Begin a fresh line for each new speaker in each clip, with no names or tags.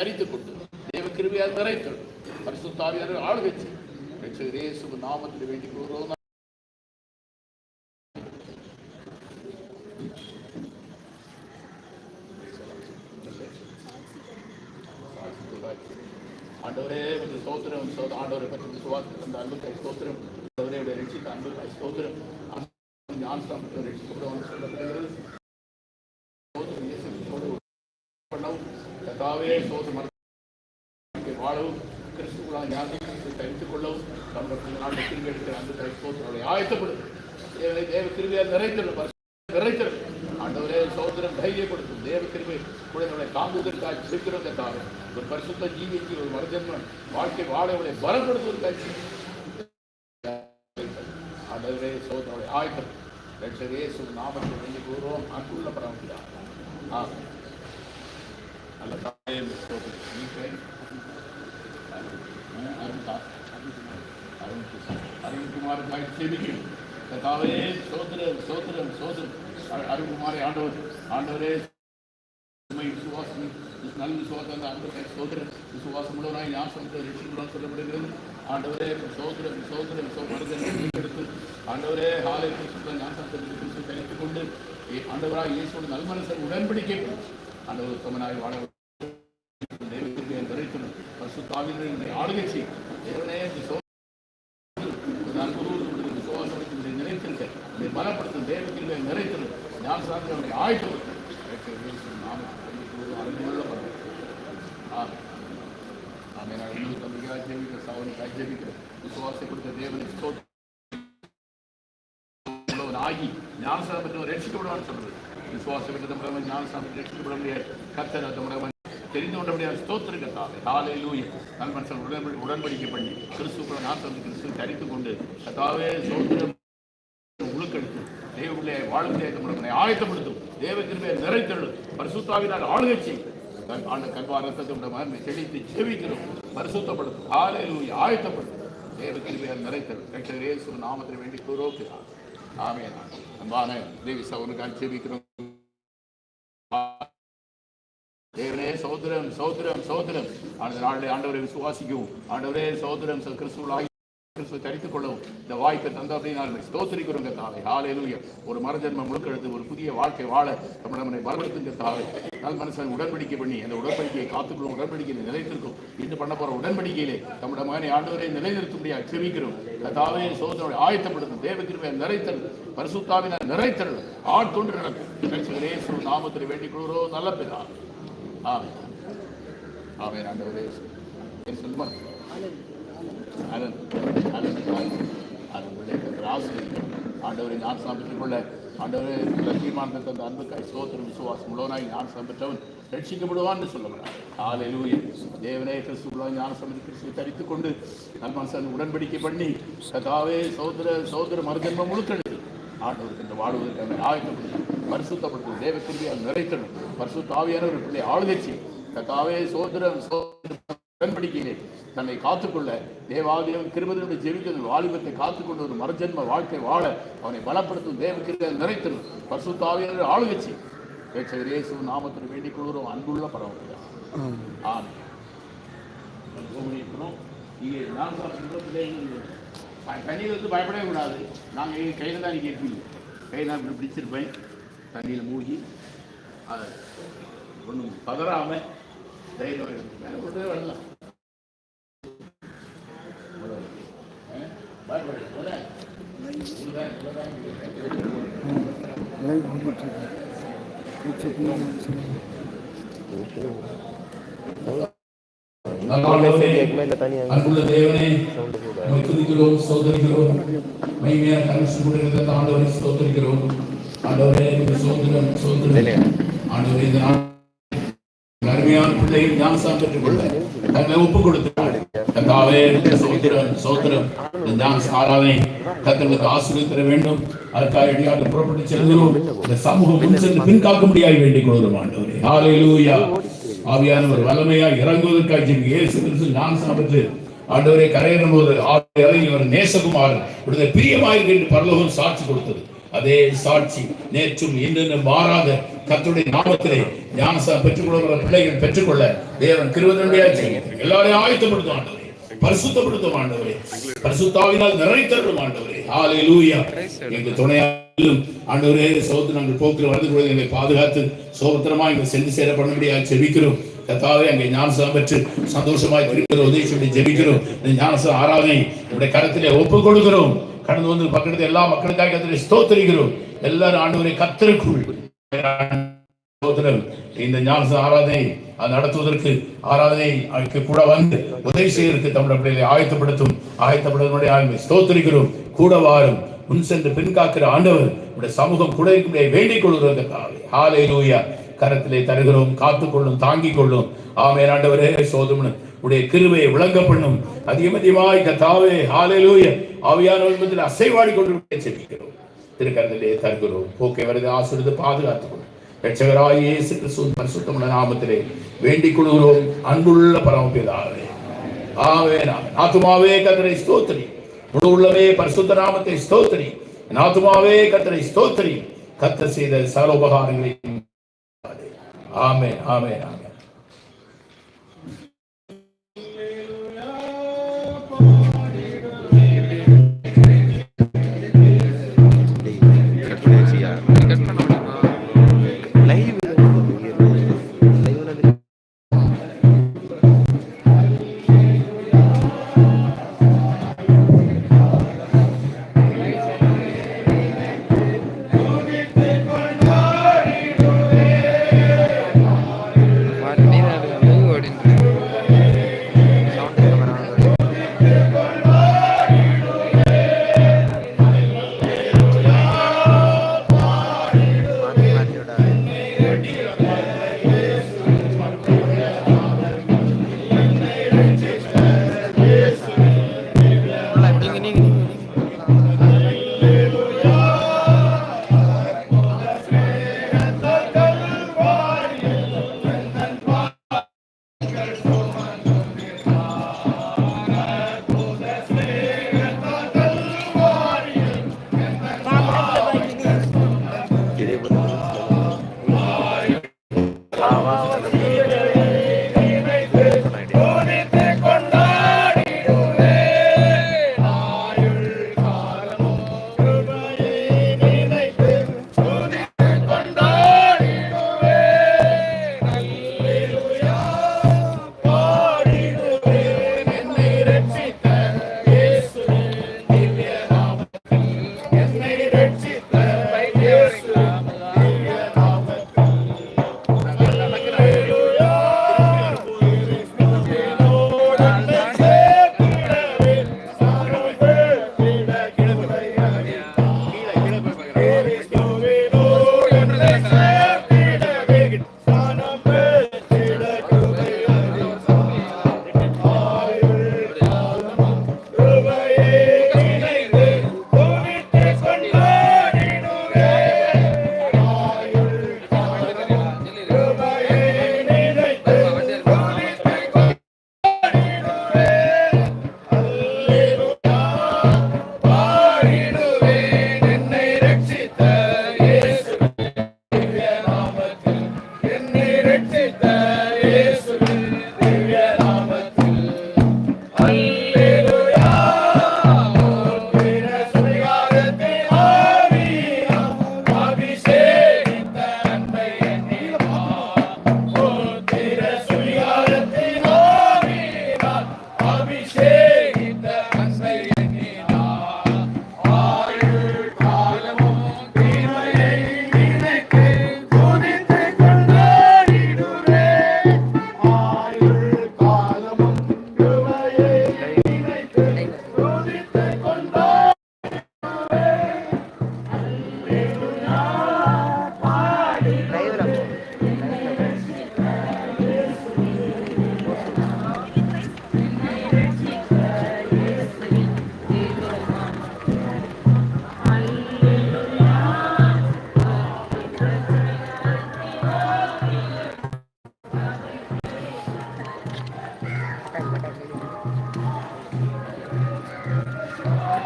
தரித்துக் கொண்டு தேவ கிருவியால் நிறைத்தல் பரிசுத்தாவியான ஆளுகை ரட்சகர் இயேசு நாமத்தில் வேண்டிக் கொள்கிறோம் ஆண்டவரே சோத்திரம் ஆண்டவரை பற்றி விசுவாசம் அந்த அன்புக்காய் ஸ்தோத்திரம். ஆண்டவரே ரட்சித்த அன்புக்காய் ஸ்தோத்திரம். ஞானஸ்தானம் பெற்ற சொல்லப்படுகிறது. பண்ணவும் கர்த்தாவே சோது மரணத்தை வாழவும் கிறிஸ்துக்குள்ளாக ஞாபகத்தை கிறிஸ்துவை தரித்துக் கொள்ளவும் தம்பத்தில் நாட்டை திரும்பி எடுக்கிற அன்புக்காய் ஸ்தோத்திரங்களை ஆயத்தப்படும் தேவனை தேவ கிருவியால் நிறைத்தல் நிறைத்தல் ஆண்டவரே சோதரம் தைரியப்படுத்தும். தேவ கிருபை குழந்தைகளை காண்பதற்காக இருக்கிறதற்காக ஒரு பரிசுத்த ஜீவிக்கு ஒரு மருஜன்ம வாழ்க்கை வாழவனை பலப்படுத்துவதற்காக ஆண்டவரே சோதரனை ஆயத்தம் ரட்சரே சும் நாமத்தை வெளியே கூறுவோம் அன்புள்ள பரவாயில்ல கர்த்தாவே சோதரம் சோதரம் சோதரம் அருகுமாரி ஆண்டவர். ஆண்டவரே விசுவாசம். நல்ல விசுவாசம் அந்த அன்புக்காய் சோதரம் விசுவாசம் உள்ளவராய் சொல்லப்படுகிறது. ஆண்டவரே சோதரம் சோதரம் சோதரம் ஆண்டவரே ஹாலை கிறிஸ்துவ கொண்டு ஆண்டவராய் இயேசுவோட உடன்படிக்கை ஆண்டவர் உத்தமனாய் வாழ தேவத்திற்கு நிறைக்கணும் பரிசுத்தாவினரை ஆளுகை செய்யும் தேவனே இந்த சோ நான் குருவுக்கு விசுவாசத்தை உங்களை நிறைத்திருக்க உங்களை பலப்படுத்தும் தேவத்திற்கு நிறைத்திரும் கொடுத்த தேவனை ஸ்தோத்திரம். ஆகி ஞானசாரம் பெற்றவன் சொல்றது. விசுவாசம் பெற்ற தமிழகம் ஞானசாரம் ரட்சிக்கப்பட முடியாது கத்தர் தமிழகம் தெரிந்து கொண்ட முடியாது ஸ்தோத்திரம் கத்தாவே நல் மனுஷன் உடன்படி உடன்படிக்கை பண்ணி கிறிஸ்துக்குள்ள ஞானசாரம் கிறிஸ்து தரித்துக் கொண்டு கத்தாவே சோத்திரம் உழுக்கெடுத்து வாழ்க்கை வாழ்க்கையை ஆயத்தப்படுத்தும் தேவ கிருமையை நிறைத்தள்ளும் பரிசுத்தாவினால் ஆளுகை செய்யும். கண் ஆண்ட கல்வாரத்தை மகன் செழித்து செவிக்கிறோம் பரிசுத்தப்படுத்தும். ஆலையில் ஆயத்தப்படுத்தும். தேவ கிருமையை நிறைத்தல் கட்டர் இயேசு நாமத்தில் வேண்டி கூறோக்கிறார் ஆமே அன்பான தேவி சவனுக்காக செவிக்கிறோம் தேவனே சௌத்திரம் சௌத்திரம் சௌத்திரம். அந்த நாளில் ஆண்டவரை விசுவாசிக்கும் ஆண்டவரே சௌத்திரம் கிறிஸ்துவாகி தரித்துக் கொள்ளவும். இந்த வாய்ப்பை தந்த அப்படின்னா ஸ்தோத்திரிக்கிறோங்க தாவை. ஹாலேலூயா ஒரு மரஜன்மம் முழுக்கெடுத்து ஒரு புதிய வாழ்க்கை வாழ நம்ம பலப்படுத்துங்க தாவை. நல் மனுஷன் உடன்படிக்கை பண்ணி அந்த உடன்படிக்கையை காத்துக்கொள்ளும் உடன்படிக்கையில் நிலைத்திருக்கும் இன்று பண்ண போற உடன்படிக்கையிலே நம்முடைய மகனை ஆண்டவரை நிலைநிறுத்தும்படியாக செவிக்கிறோம் தாவே சோதனை ஆயத்தப்படுத்தும். தேவ கிருமையை நிறைத்தல் பரிசுத்தாவின நிறைத்தல் ஆட்கொண்டு நடக்கும் நாமத்தில் வேண்டிக் கொள்கிறோம் நல்ல பிதா. ஆமென். ஆமென். ஆண்டவரே. என் செல்வன் அதன் அதன் அதன் ஆசிரியர் ஆண்டவரை ஞான சாம்பிட்டுக் கொள்ள தீர்மானத்தை தந்த அன்புக்காய் சோத்திரம் விசுவாசம் உள்ளவனாய் ரட்சிக்கப்படுவான்னு தேவனே கிறிஸ்துவாய் ஞான சம்பந்தி கிறிஸ்துவை தரித்துக் கொண்டு உடன்படிக்கை பண்ணி கதாவே சோதர சோதர மறுஜன்மம் முழுக்கெடுத்து ஆண்டவருக்கு இந்த வாழ்வதற்கு ஆயத்தப்படுத்தும் பரிசுத்தப்படுத்தும் தேவ கிருபியால் நிறைத்தணும். பரிசுத்தாவியான ஒரு பிள்ளை ஆளுகச்சி கதாவே சோதரம் சோதர உடன்படிக்கையிலே தன்னை காத்துக்கொள்ள தேவாலயம் கிருபதனுடைய ஜெபிக்கிறது வாலிபத்தை காத்துக்கொண்டு ஒரு மரஜன்ம வாழ்க்கை வாழ அவனை பலப்படுத்தும் தேவ கிருபை நிறைத்தரும். பரிசுத்தாவியான ஆளுகச்சி ரட்சகர் இயேசு நாமத்தில் வேண்டிக் கொள்கிறோம். அன்புள்ள பரவாயில்ல இருக்கணும் இங்கே தண்ணியில் வந்து பயப்படவே கூடாது. நாங்கள் கையில் தான் நீங்கள் இருப்பீங்க கையில் இப்படி பிடிச்சிருப்பேன். தண்ணியில் மூழ்கி அதை ஒன்றும் பதறாமல் தைரியம் மேலே கொண்டு வரலாம் அன்புள்ள தேவனே துதிக்கிறோம் ஸ்தோத்திரிக்கிறோம் மகிமையான கருத்து கொண்டிருந்த ஆண்டவரை ஸ்தோத்திரிக்கிறோம் ஆண்டவரே இந்த சோதனம் ஆண்டவரே இந்த அருமையான பிள்ளைகள் பெற்றுக் கொள்ள தங்களை கத்தாவே சோத்திரம் சோத்திரம் இந்த ஞான ஆராதனை கத்தர்களுக்கு தர வேண்டும். அதற்காக இடையாக புறப்பட்டு செல்கிறோம். இந்த சமூகம் முன் சென்று பின்காக்க முடியாது வேண்டிக் கொள்கிறோம் ஆண்டவரே. ஹalleluya. ஆவியானவர் வல்லமையாக இறங்குவதற்காக ஜெபிக்கிறேன். இயேசு கிறிஸ்து ஞானசாம் பெற்று ஆண்டவரே கரையிடும் போது ஆவி இறங்கி ஒரு நேசகுமாரன். விடுதலை பிரியமாயிருக்கு என்று பரலோகம் சாட்சி கொடுத்தது. அதே சாட்சி நேற்றும் இன்று மாறாத கத்துடைய நாமத்திலே ஞானசாரம் பெற்றுக்கொள்கிற பிள்ளைகள் பெற்றுக்கொள்ள தேவன் கிருவதனுடைய எல்லாரையும் ஆயத்தப்படுத்தும் ஆண்டவர். பரிசுத்தப்படுத்தும் ஆண்டவரே பரிசுத்தாவினால் நிறைத்தரும் ஆண்டவரே லூயா எங்கள் துணையாலும் ஆண்டவரே சோத்து நாங்கள் போக்கில் வந்து கூட எங்களை பாதுகாத்து சோபத்திரமா இங்க சென்று சேர பண்ணும்படியாக செபிக்கிறோம் கத்தாவே அங்கே ஞானசம் பெற்று சந்தோஷமாய் திருக்கிற உதவி சொல்லி ஜெபிக்கிறோம். இந்த ஞானசம் ஆராதனை நம்முடைய கருத்திலே ஒப்பு கொடுக்கிறோம். கடந்து வந்து பக்கத்துல எல்லா மக்களுக்காக கத்திரை ஸ்தோத்தரிக்கிறோம். எல்லாரும் ஆண்டவரை கத்திற்குள் சகோதரர் இந்த ஞானச ஆராதனை நடத்துவதற்கு ஆராதனை கூட வந்து உதவி செய்வதற்கு தமிழ் பிள்ளைகளை ஆயத்தப்படுத்தும் ஆயத்தப்படுவதனுடைய ஸ்தோத்திரிக்கிறோம். கூட வாரும். முன் சென்று பின் காக்கிற ஆண்டவர் நம்முடைய சமூகம் கூட இருக்கும்படியே வேண்டிக் கொள்கிறது ஹாலே லூயா கரத்திலே தருகிறோம். காத்துக்கொள்ளும் தாங்கிக் கொள்ளும். ஆமே ஆண்டவரே சோதமனு உடைய கிருவை விளங்க பண்ணும். அதிகம் அதிகமாய் கத்தாவே. ஹாலே லூய ஆவியான அசைவாடி கொண்டு செபிக்கிறோம். திருக்கரத்திலே தருகிறோம். போக்கை வருது ஆசிரியர் பாதுகாத்துக் கொள்ளும். ரட்சகராய் இயேசு கிறிஸ்துவின் பரிசுத்தமுள்ள நாமத்திலே வேண்டிக் கொள்கிறோம். அன்புள்ள பரமபிதாவே. ஆமென் ஆத்துமாவே கத்தரை ஸ்தோத்திரி. முழு உள்ளமே பரிசுத்த நாமத்தை ஸ்தோத்திரி. என் ஆத்துமாவே கத்தரை ஸ்தோத்திரி. கத்த செய்த சகல உபகாரங்களை ஆமே ஆமே ஆமென்.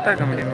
টাকা মিনিমাম